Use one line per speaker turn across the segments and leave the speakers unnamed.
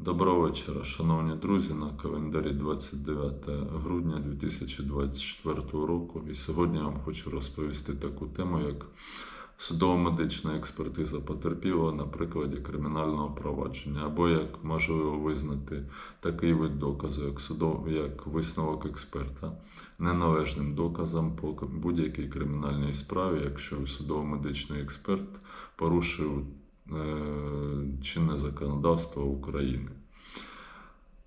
Доброго вечора, шановні друзі. На календарі 29 грудня 2024 року. І сьогодні я вам хочу розповісти таку тему, як судово-медична експертиза потерпілого на прикладі кримінального провадження, або як можливо визнати такий вид доказу, як судов, як висновок експерта, неналежним доказом по будь-якій кримінальній справі, якщо судово-медичний експерт порушив чинне законодавство України.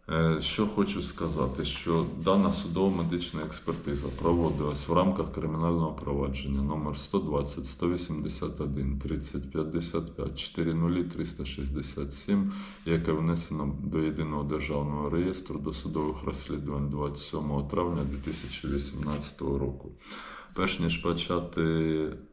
Е, Що хочу сказати, що дана судово-медична експертиза проводилась в рамках кримінального провадження номер 120 181 30 55 40 367, яке внесено до єдиного державного реєстру досудових розслідувань 27 травня 2018 року. Перш ніж почати Е,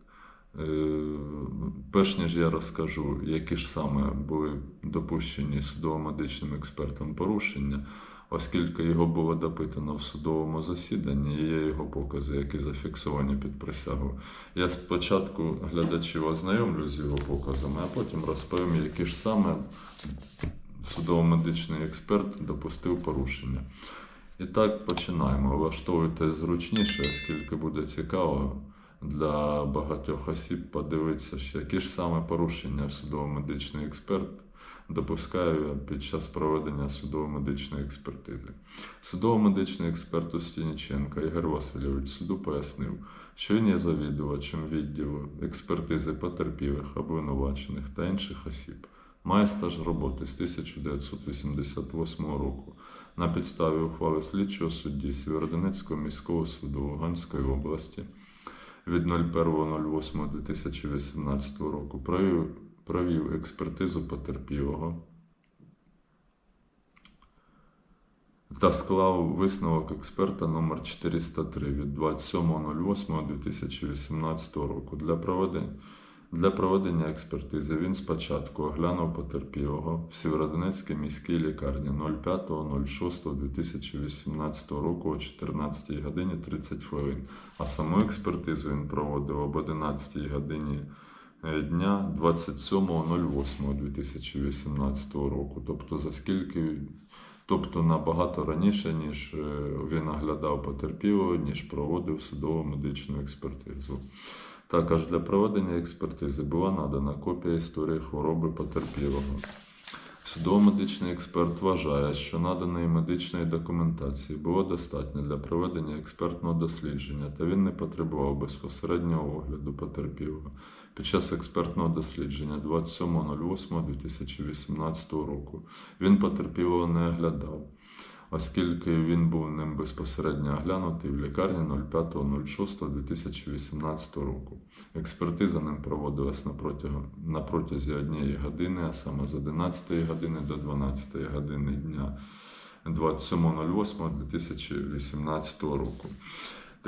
Перш ніж я розкажу, які ж саме були допущені судово-медичним експертом порушення, оскільки його було допитано в судовому засіданні, і є його покази, які зафіксовані під присягу. Я спочатку глядачів ознайомлю з його показами, а потім розповім, які ж саме судово-медичний експерт допустив порушення. І так починаємо. Влаштовуйтесь зручніше, оскільки буде цікаво для багатьох осіб подивитися, що які ж саме порушення судово-медичний експерт допускає під час проведення судово-медичної експертизи. Судово-медичний експерт Устініченка Ігор Васильович суду пояснив, що він є завідувачем відділу експертизи потерпілих, обвинувачених та інших осіб. Має стаж роботи з 1988 року на підставі ухвали слідчого судді Сєвєродонецького міського суду Луганської області від 01.08.2018 року провів, провів експертизу потерпілого та склав висновок експерта номер 403 від 27.08.2018 року. Для проведення, для проведення експертизи він спочатку оглянув потерпілого в Сєвєродонецькій міській лікарні 05.06.2018 року о 14 годині 30 хвилин, а саму експертизу він проводив об 11 годині е, дня 27.08.2018 року. Тобто за скільки, тобто набагато раніше, ніж е, він оглядав потерпілого, ніж проводив судово медичну експертизу. Також для проведення експертизи була надана копія історії хвороби потерпілого. Судово-медичний експерт вважає, що наданої медичної документації було достатньо для проведення експертного дослідження, та він не потребував безпосереднього огляду потерпілого. Під час експертного дослідження 27.08.2018 року він потерпілого не оглядав, оскільки він був ним безпосередньо оглянутий в лікарні 05.06.2018 року. Експертиза ним проводилась на, протязі однієї години, а саме з 11 години до 12 години дня 27.08.2018 року.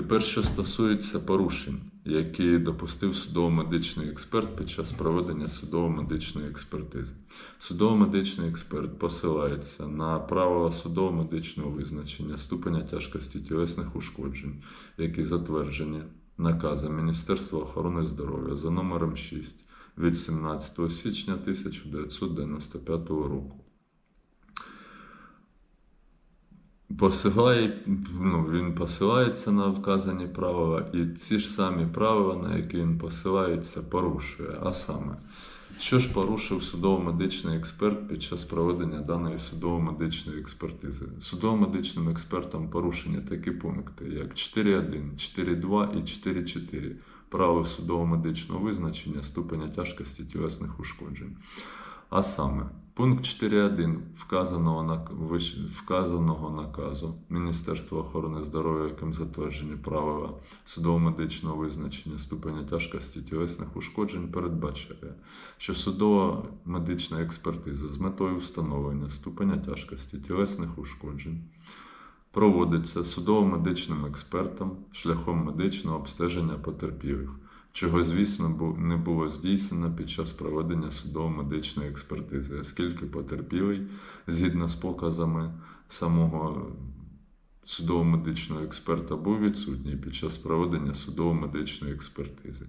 Тепер, що стосується порушень, які допустив судово-медичний експерт під час проведення судово-медичної експертизи. Судово-медичний експерт посилається на правила судово-медичного визначення ступеня тяжкості тілесних ушкоджень, які затверджені наказом Міністерства охорони здоров'я за номером 6 від 17 січня 1995 року. Посилає, ну, він посилається на вказані правила, і ці ж самі правила, на які він посилається, порушує. А саме, що ж порушив судово-медичний експерт під час проведення даної судово-медичної експертизи? Судово-медичним експертом порушені такі пункти, як 4.1, 4.2 і 4.4 правил судово-медичного визначення ступеня тяжкості тілесних ушкоджень. А саме, пункт 4.1 вказаного, вказаного наказу Міністерства охорони здоров'я, яким затверджені правила судово-медичного визначення ступеня тяжкості тілесних ушкоджень, передбачає, що судова медична експертиза з метою встановлення ступеня тяжкості тілесних ушкоджень проводиться судово-медичним експертом шляхом медичного обстеження потерпілих чого, звісно, не було здійснено під час проведення судово-медичної експертизи, оскільки потерпілий, згідно з показами самого судово-медичного експерта, був відсутній під час проведення судово-медичної експертизи.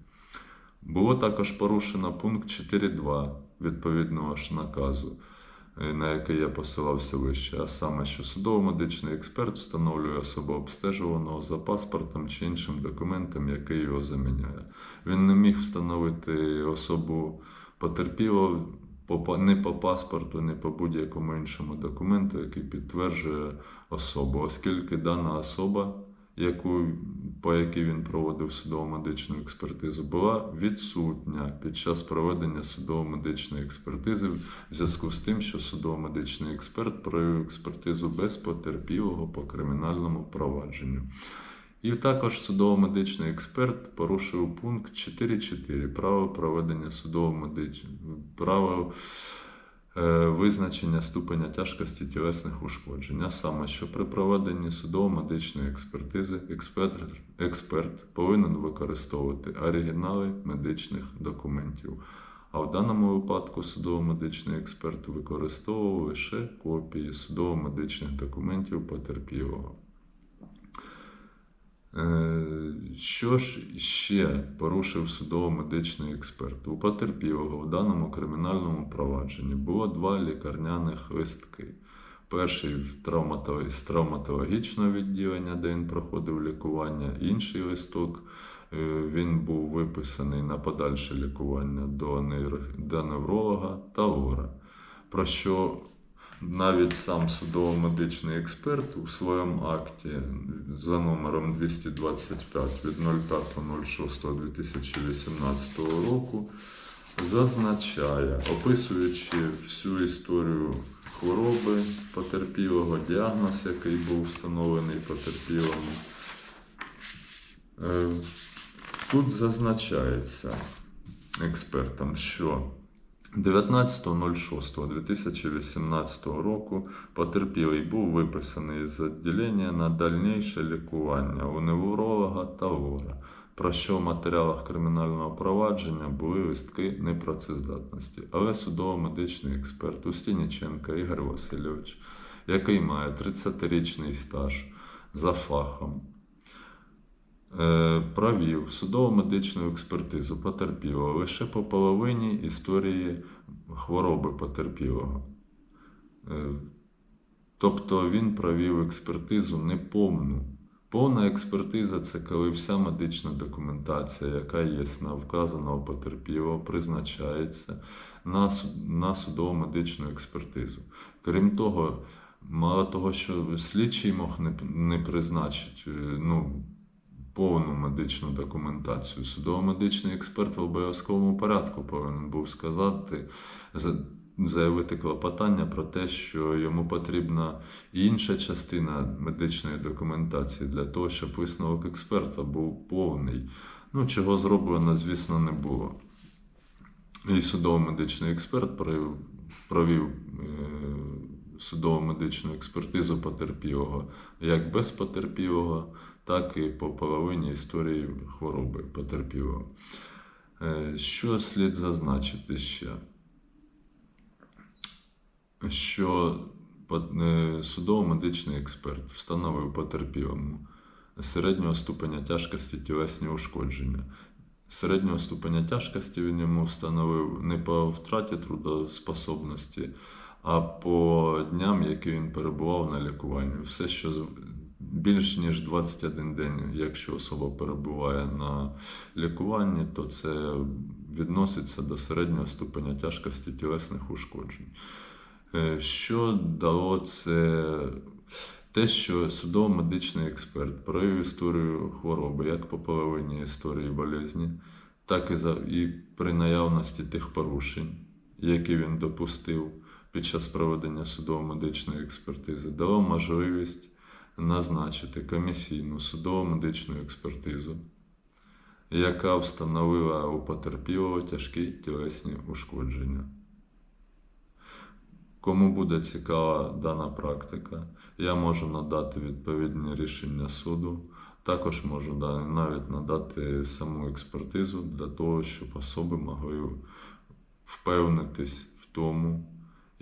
Було також порушено пункт 4.2 відповідного ж наказу на яке я посилався вище, а саме, що судово-медичний експерт встановлює особу обстежуваного за паспортом чи іншим документом, який його заміняє. Він не міг встановити особу потерпілого по, не по паспорту, не по будь-якому іншому документу, який підтверджує особу, оскільки дана особа, яку, по якій він проводив судово-медичну експертизу, була відсутня під час проведення судово-медичної експертизи в зв'язку з тим, що судово-медичний експерт провів експертизу без потерпілого по кримінальному провадженню. І також судово-медичний експерт порушив пункт 4.4 право проведення судово-медичного право визначення ступеня тяжкості тілесних ушкоджень. А саме, що при проведенні судово-медичної експертизи експерт, експерт повинен використовувати оригінали медичних документів. А в даному випадку судово-медичний експерт використовував лише копії судово-медичних документів потерпілого. Е, Що ж ще порушив судово-медичний експерт? У потерпілого в даному кримінальному провадженні було два лікарняних листки. Перший з травматологічного відділення, де він проходив лікування, інший листок е, він був виписаний на подальше лікування до невролога та лора. Про що навіть сам судово-медичний експерт у своєму акті за номером 225 від 05.06.2018 року зазначає, описуючи всю історію хвороби потерпілого, діагноз, який був встановлений потерпілому. Е, Тут зазначається експертам, що 19.06.2018 року потерпілий був виписаний з відділення на дальніше лікування у невролога та лора, про що в матеріалах кримінального провадження були листки непрацездатності. Але судово-медичний експерт Устініченко Ігор Васильович, який має 30-річний стаж за фахом, провів судово-медичну експертизу потерпілого лише по половині історії хвороби потерпілого. Е, Тобто він провів експертизу неповну. Повна експертиза це коли вся медична документація, яка є на вказаного потерпілого, призначається на, суд- на судово-медичну експертизу. Крім того, мало того, що слідчий мог не, призначити ну, повну медичну документацію. Судово-медичний експерт в обов'язковому порядку повинен був сказати, заявити клопотання про те, що йому потрібна інша частина медичної документації для того, щоб висновок експерта був повний. Ну, чого зроблено, звісно, не було. І судово-медичний експерт провів, е, судово-медичну експертизу потерпілого як без потерпілого, так і по половині історії хвороби потерпілого. Е, Що слід зазначити ще? Що е, судово-медичний експерт встановив потерпілому середнього ступеня тяжкості тілесні ушкодження. Середнього ступеня тяжкості він йому встановив не по втраті трудоспособності, а по дням, які він перебував на лікуванні. Все, що більш ніж 21 день, якщо особа перебуває на лікуванні, то це відноситься до середнього ступеня тяжкості тілесних ушкоджень. Е, Що дало це те, що судово-медичний експерт провів історію хвороби як по половині історії болезні, так і, за, і при наявності тих порушень, які він допустив під час проведення судово-медичної експертизи, дало можливість назначити комісійну судово-медичну експертизу, яка встановила у потерпілого тяжкі тілесні ушкодження. Кому буде цікава дана практика, я можу надати відповідні рішення суду. Також можу навіть надати саму експертизу для того, щоб особи могли впевнитись в тому,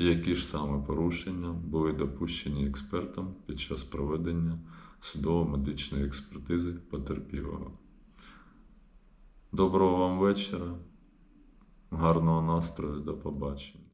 які ж саме порушення були допущені експертом під час проведення судово-медичної експертизи потерпілого. Доброго вам вечора, гарного настрою, до побачення.